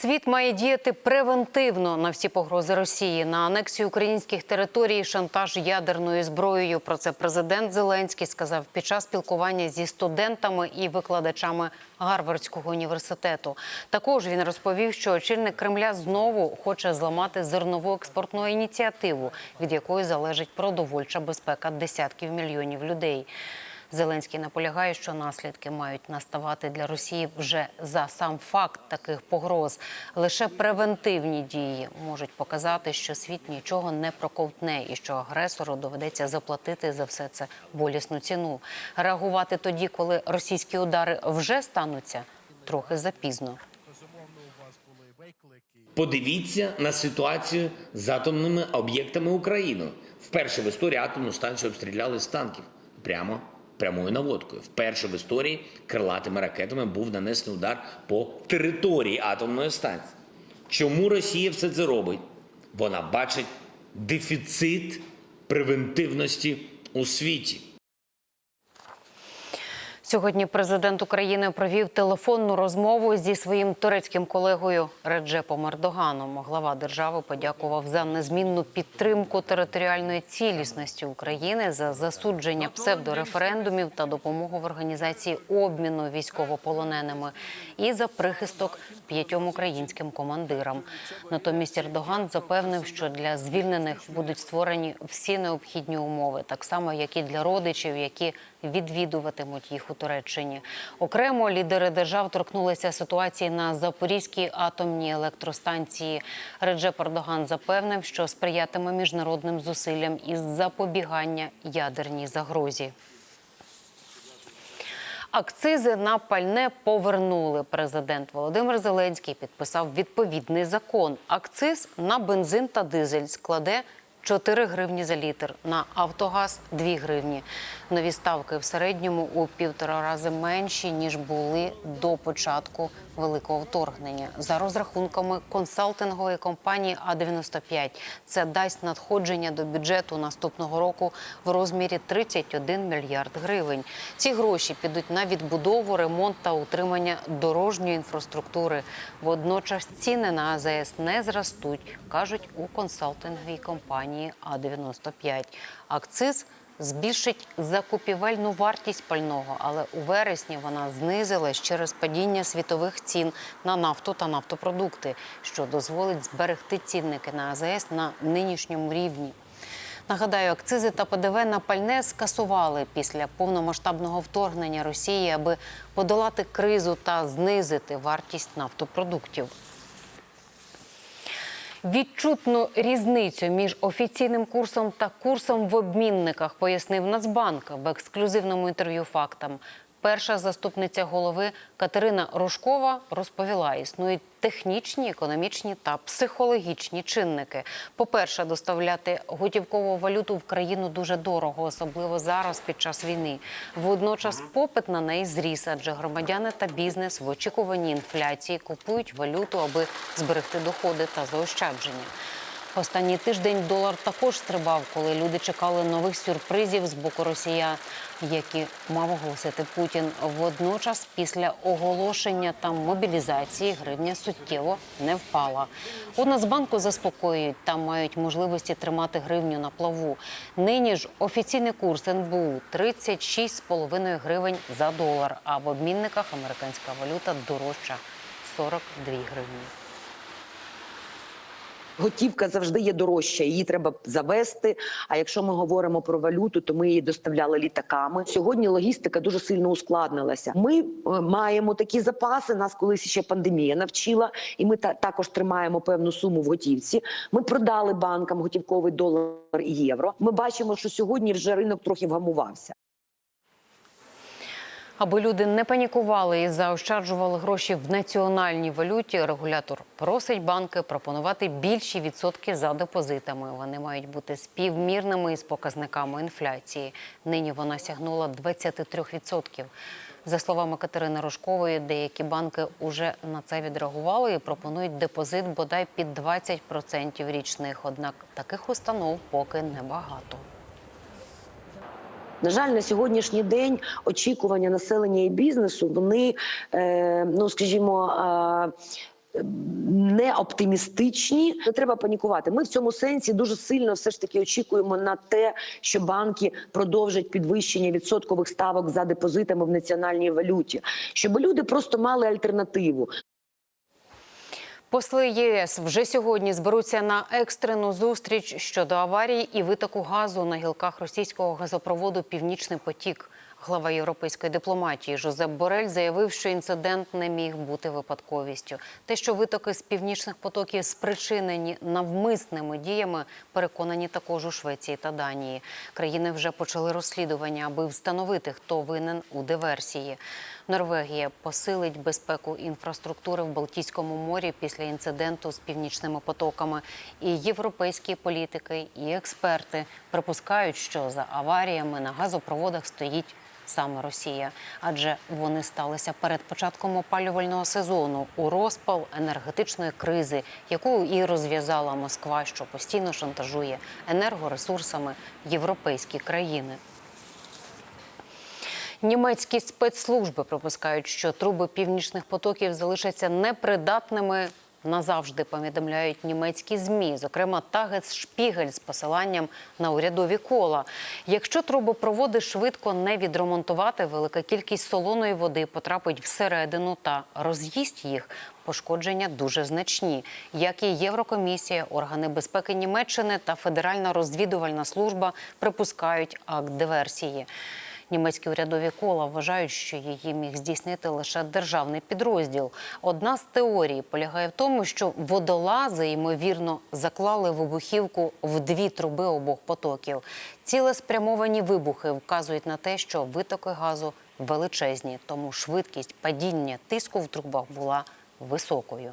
Світ має діяти превентивно на всі погрози Росії на анексію українських територій, шантаж ядерною зброєю. Про це президент Зеленський сказав під час спілкування зі студентами і викладачами Гарвардського університету. Також він розповів, що очільник Кремля знову хоче зламати зернову експортну ініціативу, від якої залежить продовольча безпека десятків мільйонів людей. Зеленський наполягає, що наслідки мають наставати для Росії вже за сам факт таких погроз. Лише превентивні дії можуть показати, що світ нічого не проковтне і що агресору доведеться заплатити за все це болісну ціну. Реагувати тоді, коли російські удари вже стануться, трохи запізно. Подивіться на ситуацію з атомними об'єктами України. Вперше в історії атомну станцію обстріляли з танків прямо прямою наводкою. Вперше в історії крилатими ракетами був нанесений удар по території атомної станції. Чому Росія все це робить? Вона бачить дефіцит превентивності у світі. Сьогодні президент України провів телефонну розмову зі своїм турецьким колегою Реджепом Ердоганом. Глава держави подякував за незмінну підтримку територіальної цілісності України за засудження псевдореферендумів та допомогу в організації обміну військовополоненими і за прихисток п'ятьом українським командирам. Натомість Ердоган запевнив, що для звільнених будуть створені всі необхідні умови, так само як і для родичів, які відвідуватимуть їх у Туреччині. Окремо лідери держав торкнулися ситуації на Запорізькій атомній електростанції. Реджеп Ердоган запевнив, що сприятиме міжнародним зусиллям із запобігання ядерній загрозі. Акцизи на пальне повернули. Президент Володимир Зеленський підписав відповідний закон. Акциз на бензин та дизель складе 4 гривні за літр, на Автогаз 2 гривні. Нові ставки в середньому у півтора рази менші ніж були до початку великого вторгнення. За розрахунками консалтингової компанії А95 це дасть надходження до бюджету наступного року в розмірі 31 мільярд гривень. Ці гроші підуть на відбудову, ремонт та утримання дорожньої інфраструктури. Водночас ціни на АЗС не зростуть, кажуть у консалтинговій компанії А95. Акциз збільшить закупівельну вартість пального, але у вересні вона знизилась через падіння світових цін на нафту та нафтопродукти, що дозволить зберегти цінники на АЗС на нинішньому рівні. Нагадаю, акцизи та ПДВ на пальне скасували після повномасштабного вторгнення Росії, аби подолати кризу та знизити вартість нафтопродуктів. Відчутну різницю між офіційним курсом та курсом в обмінниках пояснив Нацбанк в ексклюзивному інтерв'ю фактам. Перша заступниця голови Катерина Рожкова розповіла, існують технічні, економічні та психологічні чинники. По-перше, доставляти готівкову валюту в країну дуже дорого, особливо зараз під час війни. Водночас попит на неї зріс, адже громадяни та бізнес в очікуванні інфляції купують валюту, аби зберегти доходи та заощадження. Останній тиждень долар також стрибав, коли люди чекали нових сюрпризів з боку росіян, які мав оголосити Путін. Водночас, після оголошення та мобілізації гривня суттєво не впала. У Нацбанку заспокоюють, там мають можливості тримати гривню на плаву. Нині ж офіційний курс НБУ 36,5 гривень за долар, а в обмінниках американська валюта дорожча 42 гривні. Готівка завжди є дорожча, її треба завести. А якщо ми говоримо про валюту, то ми її доставляли літаками. Сьогодні логістика дуже сильно ускладнилася. Ми е, маємо такі запаси. Нас колись ще пандемія навчила, і ми та також тримаємо певну суму в готівці. Ми продали банкам готівковий долар і євро. Ми бачимо, що сьогодні вже ринок трохи вгамувався. Аби люди не панікували і заощаджували гроші в національній валюті, регулятор просить банки пропонувати більші відсотки за депозитами. Вони мають бути співмірними із показниками інфляції. Нині вона сягнула 23%. За словами Катерини Рожкової, деякі банки уже на це відреагували і пропонують депозит бодай під 20% річних. Однак таких установ поки небагато. На жаль, на сьогоднішній день очікування населення і бізнесу вони, е, ну скажімо. Е, не оптимістичні, не треба панікувати. Ми в цьому сенсі дуже сильно все ж таки очікуємо на те, що банки продовжать підвищення відсоткових ставок за депозитами в національній валюті, щоб люди просто мали альтернативу. Посли ЄС вже сьогодні зберуться на екстрену зустріч щодо аварії і витоку газу на гілках російського газопроводу Північний потік. Глава європейської дипломатії Жозеп Борель заявив, що інцидент не міг бути випадковістю. Те, що витоки з північних потоків спричинені навмисними діями, переконані також у Швеції та Данії. Країни вже почали розслідування, аби встановити, хто винен у диверсії. Норвегія посилить безпеку інфраструктури в Балтійському морі після інциденту з північними потоками. І європейські політики, і експерти припускають, що за аваріями на газопроводах стоїть саме Росія, адже вони сталися перед початком опалювального сезону у розпал енергетичної кризи, яку і розв'язала Москва, що постійно шантажує енергоресурсами європейські країни. Німецькі спецслужби припускають, що труби північних потоків залишаться непридатними назавжди. Повідомляють німецькі змі, зокрема Тагец Шпігель з посиланням на урядові кола. Якщо трубопроводи швидко не відремонтувати, велика кількість солоної води потрапить всередину та роз'їсть їх. Пошкодження дуже значні, як і Єврокомісія, органи безпеки Німеччини та Федеральна розвідувальна служба припускають акт диверсії. Німецькі урядові кола вважають, що її міг здійснити лише державний підрозділ. Одна з теорій полягає в тому, що водолази ймовірно заклали вибухівку в дві труби обох потоків. Цілеспрямовані вибухи вказують на те, що витоки газу величезні, тому швидкість падіння тиску в трубах була високою.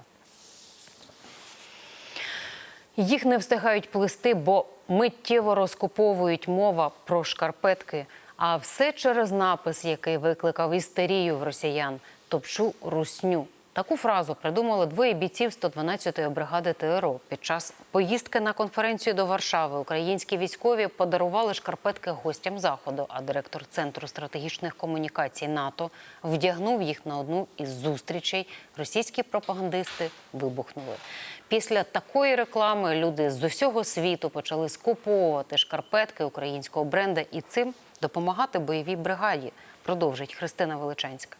Їх не встигають плести, бо миттєво розкуповують мова про шкарпетки. А все через напис, який викликав істерію в росіян топчу русню. Таку фразу придумали двоє бійців 112-ї бригади ТРО. Під час поїздки на конференцію до Варшави українські військові подарували шкарпетки гостям заходу. А директор центру стратегічних комунікацій НАТО вдягнув їх на одну із зустрічей. Російські пропагандисти вибухнули. Після такої реклами люди з усього світу почали скуповувати шкарпетки українського бренда і цим допомагати бойовій бригаді. Продовжить Христина Величанська.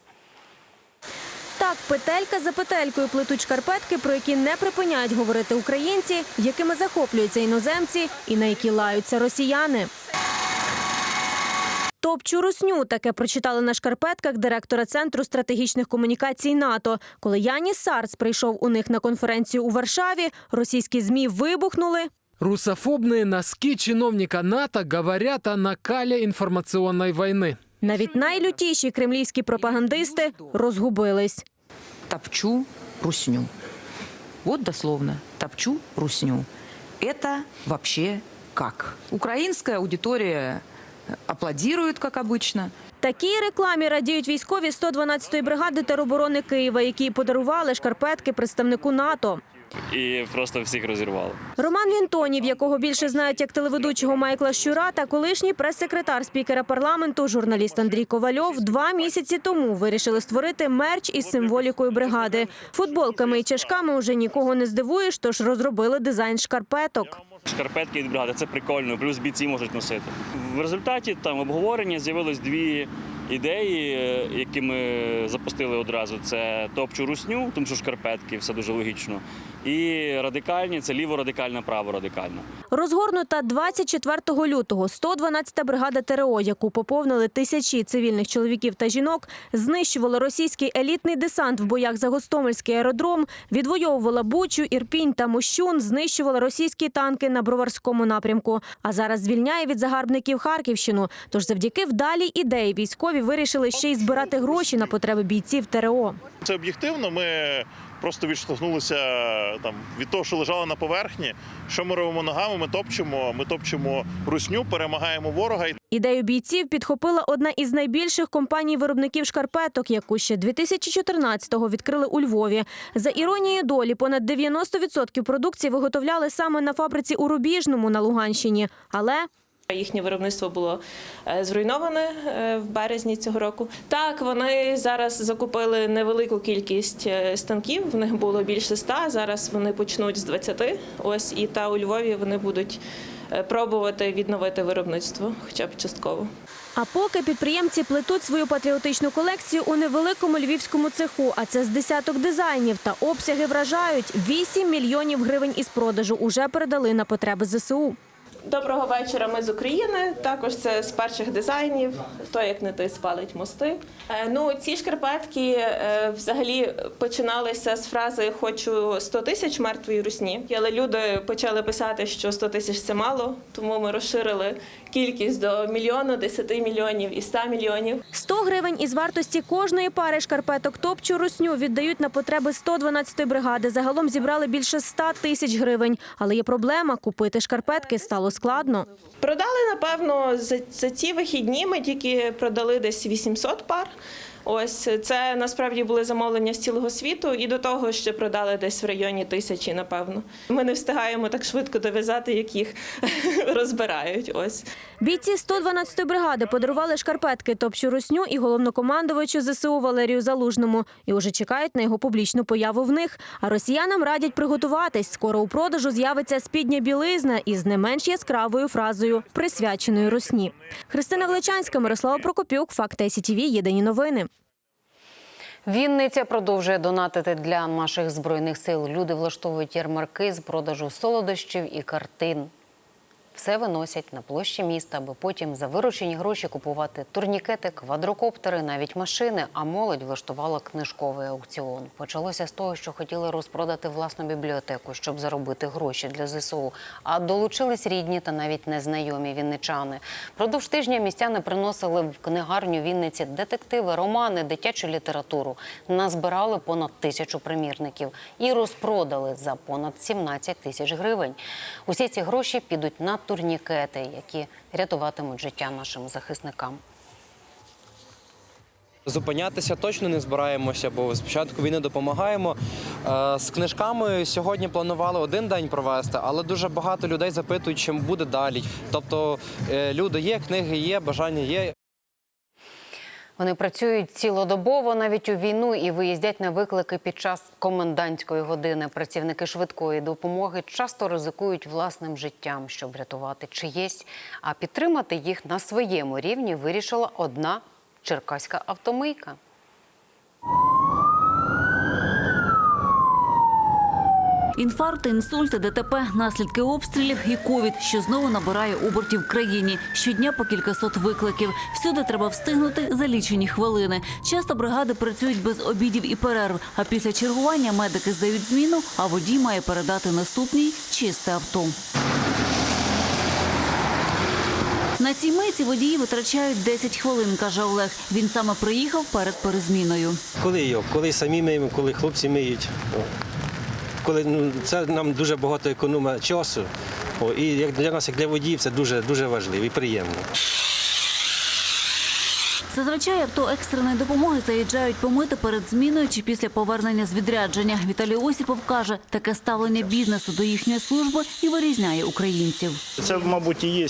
Так, петелька за петелькою плетуть шкарпетки, про які не припиняють говорити українці, якими захоплюються іноземці і на які лаються росіяни. Топчу русню таке прочитали на шкарпетках директора центру стратегічних комунікацій НАТО. Коли Яніс Сарц прийшов у них на конференцію у Варшаві, російські змі вибухнули. Русофобные носки чиновника НАТО говорят о накале информационной войны. Навіть найлютіші кремлівські пропагандисти розгубились. топчу русню. Вот дословно, топчу русню. Это вообще как? Украинская аудитория аплодирует, как обычно. Такій рекламі радіють військові 112-ї бригади тероборони Києва, які подарували шкарпетки представнику НАТО. і просто всіх розірвало. Роман Вінтонів, якого більше знають як телеведучого Майкла Щура, та колишній прес-секретар спікера парламенту, журналіст Андрій Ковальов, два місяці тому вирішили створити мерч із символікою бригади. Футболками і чашками уже нікого не здивуєш, тож розробили дизайн шкарпеток. Шкарпетки від бригади це прикольно, плюс бійці можуть носити. В результаті там обговорення з'явилось дві ідеї, які ми запустили одразу. Це топчу русню, тому що шкарпетки, все дуже логічно. І радикальні це ліворадикальна, праворадикальна. Розгорнута 24 лютого 112-та бригада ТРО, яку поповнили тисячі цивільних чоловіків та жінок, знищувала російський елітний десант в боях за Гостомельський аеродром, відвоювала Бучу, Ірпінь та Мощун, знищувала російські танки на Броварському напрямку. А зараз звільняє від загарбників Харківщину. Тож завдяки вдалій ідеї військові вирішили ще й збирати гроші на потреби бійців ТРО. Це об'єктивно. Ми просто відштовхнулися там від того, що лежали на поверхні. Що ми робимо ногами? Ми топчемо, ми топчемо русню, перемагаємо ворога. Ідею бійців підхопила одна із найбільших компаній-виробників шкарпеток, яку ще 2014-го відкрили у Львові. За іронією долі, понад 90% продукції виготовляли саме на фабриці у Рубіжному на Луганщині. Але Їхнє виробництво було е, зруйноване е, в березні цього року. Так, вони зараз закупили невелику кількість е, станків. В них було більше ста. Зараз вони почнуть з 20. Ось і та у Львові вони будуть пробувати відновити виробництво, хоча б частково. А поки підприємці плетуть свою патріотичну колекцію у невеликому львівському цеху, а це з десяток дизайнів та обсяги вражають 8 мільйонів гривень із продажу уже передали на потреби ЗСУ. Доброго вечора. Ми з України. Також це з перших дизайнів. То як не ти спалить мости. Е, Ну ці шкарпетки е, взагалі починалися з фрази Хочу 100 тисяч мертвої русні. Але люди почали писати, що 100 тисяч це мало, тому ми розширили кількість до мільйону, 10 мільйонів і 100 мільйонів. 100 гривень із вартості кожної пари шкарпеток топчу русню віддають на потреби 112-ї бригади. Загалом зібрали більше 100 тисяч гривень. Але є проблема – купити шкарпетки стало складно. Продали, напевно, за, за ці вихідні ми тільки продали десь 800 пар. Ось це насправді були замовлення з цілого світу, і до того ще продали десь в районі тисячі, напевно. Ми не встигаємо так швидко дов'язати, як їх розбирають. Ось. Бійці 112-ї бригади подарували шкарпетки топчу русню і головнокомандувачу ЗСУ Валерію Залужному. І уже чекають на його публічну появу в них. А росіянам радять приготуватись. Скоро у продажу з'явиться спідня білизна із не менш яскравою фразою присвяченою русні. Христина Величанська, Мирослава Прокопюк, Факт СІТВ, Єдині новини. Вінниця продовжує донатити для наших збройних сил. Люди влаштовують ярмарки з продажу солодощів і картин. Все виносять на площі міста, аби потім за виручені гроші купувати турнікети, квадрокоптери, навіть машини. А молодь влаштувала книжковий аукціон. Почалося з того, що хотіли розпродати власну бібліотеку, щоб заробити гроші для ЗСУ. А долучились рідні та навіть незнайомі вінничани. Продовж тижня містяни приносили в книгарню Вінниці детективи, романи, дитячу літературу. Назбирали понад тисячу примірників і розпродали за понад 17 тисяч гривень. Усі ці гроші підуть на турнікети, які рятуватимуть життя нашим захисникам. Зупинятися точно не збираємося, бо спочатку війни допомагаємо. Е, З книжками сьогодні планували один день провести, але дуже багато людей запитують, чим буде далі. Тобто е, люди є, книги є, бажання є. Вони працюють цілодобово навіть у війну і виїздять на виклики під час комендантської години. Працівники швидкої допомоги часто ризикують власним життям, щоб врятувати чиєсь. А підтримати їх на своєму рівні вирішила одна черкаська автомийка. Інфаркти, інсульти, ДТП, наслідки обстрілів і ковід, що знову набирає обертів в країні. Щодня по кількасот викликів. Всюди треба встигнути за лічені хвилини. Часто бригади працюють без обідів і перерв. А після чергування медики здають зміну, а водій має передати наступній чисте авто. На цій миті водії витрачають 10 хвилин, каже Олег. Він саме приїхав перед перезміною. Коли його, коли самі миємо, коли хлопці миють. Коли ну, це нам дуже багато економить часу. І як для нас, як для водіїв, це дуже дуже важливо і приємно. Зазвичай авто екстреної допомоги заїжджають помити перед зміною чи після повернення з відрядження. Віталій Осіпов каже, таке ставлення бізнесу до їхньої служби і вирізняє українців. Це, мабуть, і є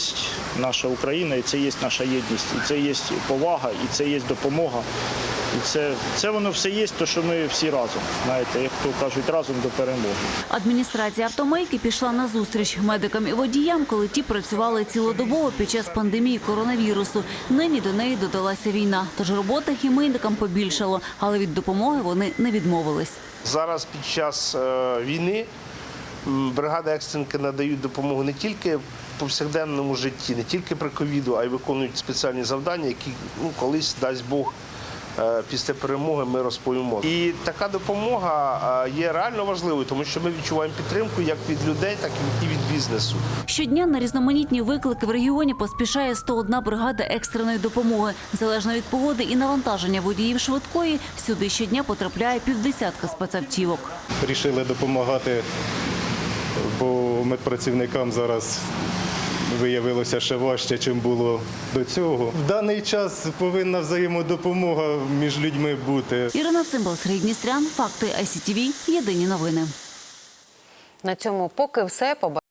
наша Україна, і це є наша єдність, і це є повага, і це є допомога. І це, це воно все є, то що ми всі разом. Знаєте, як то кажуть, разом до перемоги. Адміністрація автомийки пішла на зустріч медикам і водіям, коли ті працювали цілодобово під час пандемії коронавірусу. Нині до неї додалася війна, тож роботи хімейникам побільшало, але від допомоги вони не відмовились. Зараз під час е, війни бригада екстренки надають допомогу не тільки в повсякденному житті, не тільки при ковіду, а й виконують спеціальні завдання, які ну, колись дасть Бог після перемоги ми розповімо. І така допомога е, є реально важливою, тому що ми відчуваємо підтримку як від людей, так і від бізнесу. Щодня на різноманітні виклики в регіоні поспішає 101 бригада екстреної допомоги. Залежно від погоди і навантаження водіїв швидкої, сюди щодня потрапляє півдесятка спецавтівок. Рішили допомагати, бо медпрацівникам зараз виявилося ще важче, чим було до цього. В даний час повинна взаємодопомога між людьми бути. Ірина Цимбал, Сергій Дністрян, Факти ICTV, Єдині новини. На цьому поки все. Побачимо.